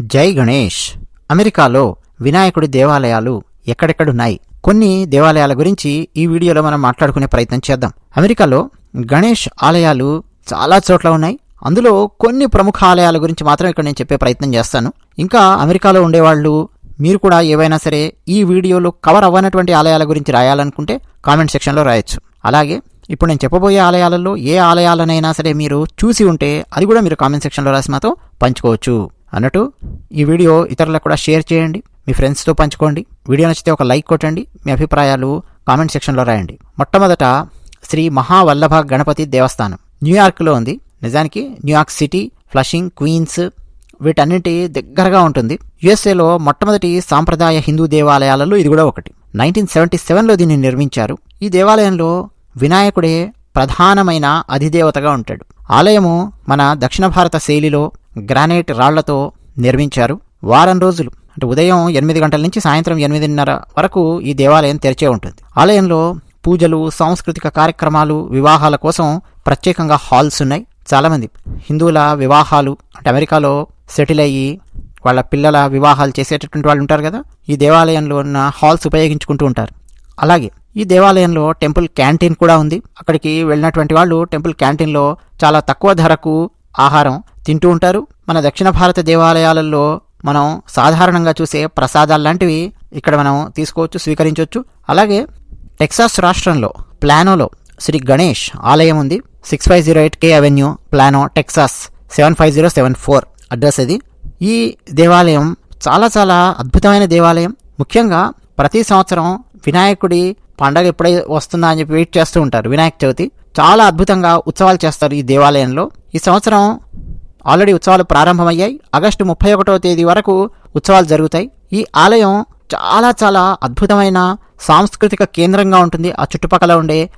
జై గణేష్. అమెరికాలో వినాయకుడి దేవాలయాలు ఎక్కడెక్కడున్నాయి? కొన్ని దేవాలయాల గురించి ఈ వీడియోలో మనం మాట్లాడుకునే ప్రయత్నం చేద్దాం. అమెరికాలో గణేష్ ఆలయాలు చాలా చోట్ల ఉన్నాయి. అందులో కొన్ని ప్రముఖ ఆలయాల గురించి మాత్రం ఇక్కడ నేను చెప్పే ప్రయత్నం చేస్తాను. ఇంకా అమెరికాలో ఉండేవాళ్ళు మీరు కూడా ఏవైనా సరే ఈ వీడియోలో కవర్ అవ్వనటువంటి ఆలయాల గురించి రాయాలనుకుంటే కామెంట్ సెక్షన్లో రాయొచ్చు. అలాగే ఇప్పుడు నేను చెప్పబోయే ఆలయాలలో ఏ ఆలయాలనైనా సరే మీరు చూసి ఉంటే అది కూడా మీరు కామెంట్ సెక్షన్లో రాసి మాతో పంచుకోవచ్చు. అన్నట్టు ఈ వీడియో ఇతరులకు కూడా షేర్ చేయండి మీ ఫ్రెండ్స్తో పంచుకోండి. వీడియో నచ్చితే ఒక లైక్ కొట్టండి మీ అభిప్రాయాలు కామెంట్ సెక్షన్లో రాయండి. మొట్టమొదట శ్రీ మహావల్లభ గణపతి దేవస్థానం. న్యూయార్క్లో ఉంది. నిజానికి న్యూయార్క్ సిటీ ఫ్లషింగ్ క్వీన్స్ వీటన్నింటి దగ్గరగా ఉంటుంది. యుఎస్ఏలో మొట్టమొదటి సాంప్రదాయ హిందూ దేవాలయాలలో ఇది కూడా ఒకటి. నైన్టీన్ సెవెంటీ సెవెన్లో దీన్ని నిర్మించారు. ఈ దేవాలయంలో వినాయకుడే ప్రధానమైన అధిదేవతగా ఉంటాడు. ఆలయము మన దక్షిణ భారత శైలిలో గ్రానైట్ రాళ్ళతో నిర్మించారు. వారం రోజులు అంటే ఉదయం ఎనిమిది గంటల నుంచి సాయంత్రం ఎనిమిదిన్నర వరకు ఈ దేవాలయం తెరిచే ఉంటుంది. ఆలయంలో పూజలు సాంస్కృతిక కార్యక్రమాలు వివాహాల కోసం ప్రత్యేకంగా హాల్స్ ఉన్నాయి. చాలామంది హిందువుల వివాహాలు అంటే అమెరికాలో సెటిల్ అయ్యి వాళ్ళ పిల్లల వివాహాలు చేసేటటువంటి వాళ్ళు ఉంటారు కదా ఈ దేవాలయంలో ఉన్న హాల్స్ ఉపయోగించుకుంటూ ఉంటారు. అలాగే ఈ దేవాలయంలో టెంపుల్ క్యాంటీన్ కూడా ఉంది. అక్కడికి వెళ్ళినటువంటి వాళ్ళు టెంపుల్ క్యాంటీన్లో చాలా తక్కువ ధరకు ఆహారం తింటూ ఉంటారు. మన దక్షిణ భారత దేవాలయాలలో మనం సాధారణంగా చూసే ప్రసాదాలు లాంటివి ఇక్కడ మనం తీసుకోవచ్చు స్వీకరించవచ్చు. అలాగే టెక్సాస్ రాష్ట్రంలో ప్లానోలో శ్రీ గణేష్ ఆలయం ఉంది. Six five zero eight K avenue Plano Texas seven five zero seven four address ఇది. ఈ దేవాలయం చాలా చాలా అద్భుతమైన దేవాలయం. ముఖ్యంగా ప్రతి సంవత్సరం వినాయకుడి పండగ ఎప్పుడై వస్తుందా అని చెప్పి వెయిట్ చేస్తూ ఉంటారు వినాయక చవితి. చాలా అద్భుతంగా ఉత్సవాలు చేస్తారు ఈ దేవాలయంలో. ఈ సంవత్సరం ఆల్రెడీ ఉత్సవాలు ప్రారంభమయ్యాయి. ఆగస్టు ముప్పై ఒకటవ తేదీ వరకు ఉత్సవాలు జరుగుతాయి. ఈ ఆలయం చాలా చాలా అద్భుతమైన సాంస్కృతిక కేంద్రంగా ఉంటుంది. ఆ చుట్టుపక్కల ఉండే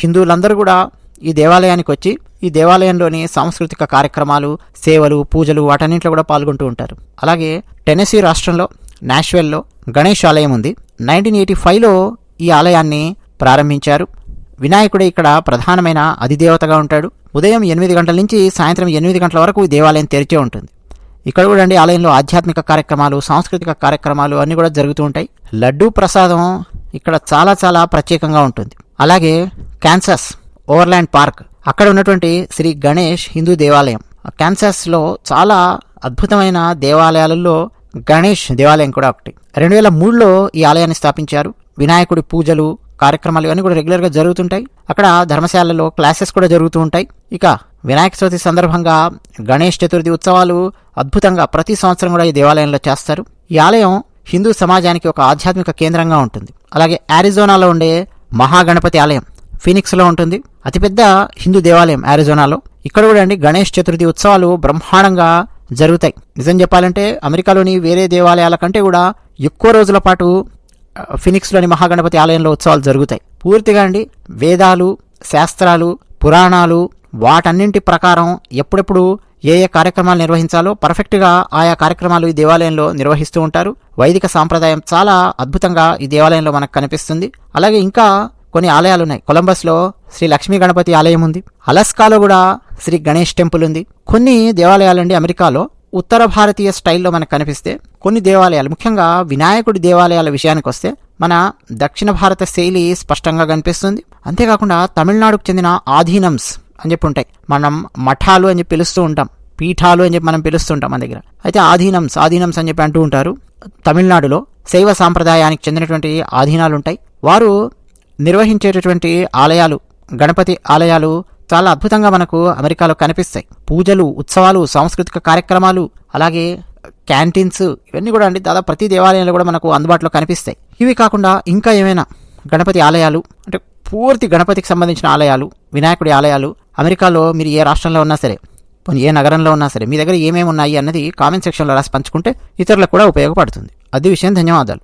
హిందువులందరూ కూడా ఈ దేవాలయానికి వచ్చి ఈ దేవాలయంలోని సాంస్కృతిక కార్యక్రమాలు సేవలు పూజలు వాటన్నింటిలో కూడా పాల్గొంటూ ఉంటారు. అలాగే టెనెసీ రాష్ట్రంలో నాష్వెల్లో గణేష్ ఆలయం ఉంది. నైన్టీన్ ఎయిటీ ఫైవ్లో ఈ ఆలయాన్ని ప్రారంభించారు. వినాయకుడే ఇక్కడ ప్రధానమైన అధిదేవతగా ఉంటాడు. ఉదయం ఎనిమిది గంటల నుంచి సాయంత్రం ఎనిమిది గంటల వరకు దేవాలయం తెరిచే ఉంటుంది. ఇక్కడ కూడా అండి ఆలయంలో ఆధ్యాత్మిక కార్యక్రమాలు సాంస్కృతిక కార్యక్రమాలు అన్నీ కూడా జరుగుతూ ఉంటాయి. లడ్డూ ప్రసాదం ఇక్కడ చాలా చాలా ప్రత్యేకంగా ఉంటుంది. అలాగే క్యాన్సస్ ఓవర్లాండ్ పార్క్ అక్కడ ఉన్నటువంటి శ్రీ గణేష్ హిందూ దేవాలయం. క్యాన్సస్లో చాలా అద్భుతమైన దేవాలయాలలో గణేష్ దేవాలయం కూడా ఒకటి. రెండు వేల మూడులో ఈ ఆలయాన్ని స్థాపించారు. వినాయకుడి పూజలు కార్యక్రమాలు ఇవన్నీ కూడా రెగ్యులర్గా జరుగుతుంటాయి. అక్కడ ధర్మశాలలో క్లాసెస్ కూడా జరుగుతూ ఉంటాయి. ఇక వినాయక చవితి సందర్భంగా గణేష్ చతుర్థి ఉత్సవాలు అద్భుతంగా ప్రతి సంవత్సరం కూడా ఈ దేవాలయంలో చేస్తారు. ఈ ఆలయం హిందూ సమాజానికి ఒక ఆధ్యాత్మిక కేంద్రంగా ఉంటుంది. అలాగే ఆరిజోనాలో ఉండే మహాగణపతి ఆలయం ఫీనిక్స్లో ఉంటుంది. అతిపెద్ద హిందూ దేవాలయం ఆరిజోనాలో ఇక్కడ కూడా అండి గణేష్ చతుర్థి ఉత్సవాలు బ్రహ్మాండంగా జరుగుతాయి. నిజం చెప్పాలంటే అమెరికాలోని వేరే దేవాలయాల కంటే కూడా ఎక్కువ రోజుల పాటు ఫినిక్స్లోని మహాగణపతి ఆలయంలో ఉత్సవాలు జరుగుతాయి. పూర్తిగా అండి వేదాలు శాస్త్రాలు పురాణాలు వాటన్నింటి ప్రకారం ఎప్పుడెప్పుడు ఏ ఏ కార్యక్రమాలు నిర్వహించాలో పర్ఫెక్ట్గా ఆయా కార్యక్రమాలు ఈ దేవాలయంలో నిర్వహిస్తూ ఉంటారు. వైదిక సాంప్రదాయం చాలా అద్భుతంగా ఈ దేవాలయంలో మనకు కనిపిస్తుంది. అలాగే ఇంకా కొన్ని ఆలయాలు ఉన్నాయి. కొలంబస్లో శ్రీ లక్ష్మీ గణపతి ఆలయం ఉంది. అలస్కాలో కూడా శ్రీ గణేష్ టెంపుల్ ఉంది. కొన్ని దేవాలయాలండి అమెరికాలో ఉత్తర భారతీయ స్టైల్లో మనకు కనిపిస్తే కొన్ని దేవాలయాలు ముఖ్యంగా వినాయకుడి దేవాలయాల విషయానికి వస్తే మన దక్షిణ భారత శైలి స్పష్టంగా కనిపిస్తుంది. అంతేకాకుండా తమిళనాడుకు చెందిన ఆధీనమ్స్ అని చెప్పి ఉంటాయి. మనం మఠాలు అని చెప్పి పిలుస్తూ ఉంటాం. పీఠాలు అని చెప్పి మనం పిలుస్తుంటాం మన దగ్గర. అయితే ఆధీనమ్స్ ఆధీనమ్స్ అని చెప్పి అంటూ ఉంటారు. తమిళనాడులో శైవ సాంప్రదాయానికి చెందినటువంటి ఆధీనాలు ఉంటాయి. వారు నిర్వహించేటటువంటి ఆలయాలు గణపతి ఆలయాలు చాలా అద్భుతంగా మనకు అమెరికాలో కనిపిస్తాయి. పూజలు ఉత్సవాలు సాంస్కృతిక కార్యక్రమాలు అలాగే క్యాంటీన్స్ ఇవన్నీ కూడా అండి దాదాపు ప్రతి దేవాలయంలో కూడా మనకు అందుబాటులో కనిపిస్తాయి. ఇవి కాకుండా ఇంకా ఏమైనా గణపతి ఆలయాలు అంటే పూర్తి గణపతికి సంబంధించిన ఆలయాలు వినాయకుడి ఆలయాలు అమెరికాలో మీరు ఏ రాష్ట్రంలో ఉన్నా సరే ఏ నగరంలో ఉన్నా సరే మీ దగ్గర ఏమేమి ఉన్నాయి అన్నది కామెంట్ సెక్షన్లో రాసి పంచుకుంటే ఇతరులకు కూడా ఉపయోగపడుతుంది. అది విషయం. ధన్యవాదాలు.